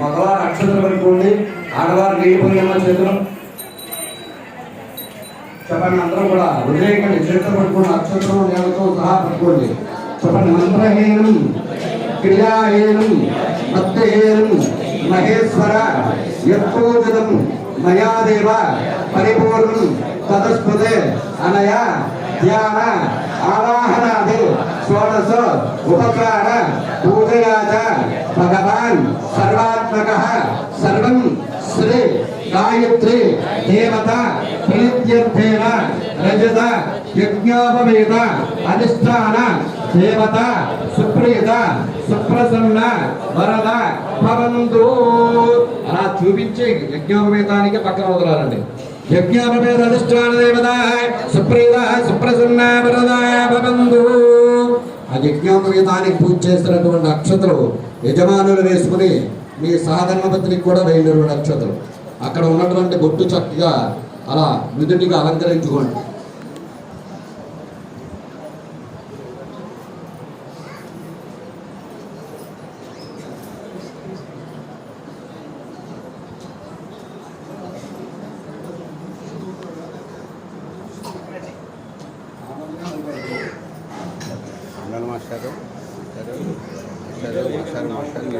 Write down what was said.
మగవారు అక్షతలు పట్టుకోండి ఆడవారు నీటి చేతులు చెప్పండి అందరూ కూడా ఉదయకండి చేతులు పట్టుకోండి అక్షతలు నేలతో సహా పట్టుకోండి చెప్పండి మంత్రహీనం క్రియాహీనం భక్తహీనం మహేశ్వర యత్పూజితం మయాదేవ పరిపూర్ణం తదస్పృతే అనయ ధ్యాన ఆవాహనాది షోడశ ఉపకార పూజయాచ భగవాన్ సర్వాత్మక సర్వం శ్రీ గాయత్రి దేవత ప్రీత్యర్థేన రజత యజ్ఞోపవేత అధిష్టాన దేవత సుప్రీత సుప్రసన్న వరద భవంతు అలా చూపించి యజ్ఞోపవేతానికి పక్కన వదలాలండి. యజ్ఞోపవేత అధిష్టాన దేవత సుప్రీత ఆ యజ్ఞోపవీతానికి పూజ చేసినటువంటి నక్షత్రం యజమానులు వేసుకుని మీ సాధన కూడా వేయండి నక్షత్రం. అక్కడ ఉన్నటువంటి బొట్టు చక్కగా అలా విధుడిగా అలంకరించుకోండి. சர்வம் சர்வம் சர்வம் சர்வம்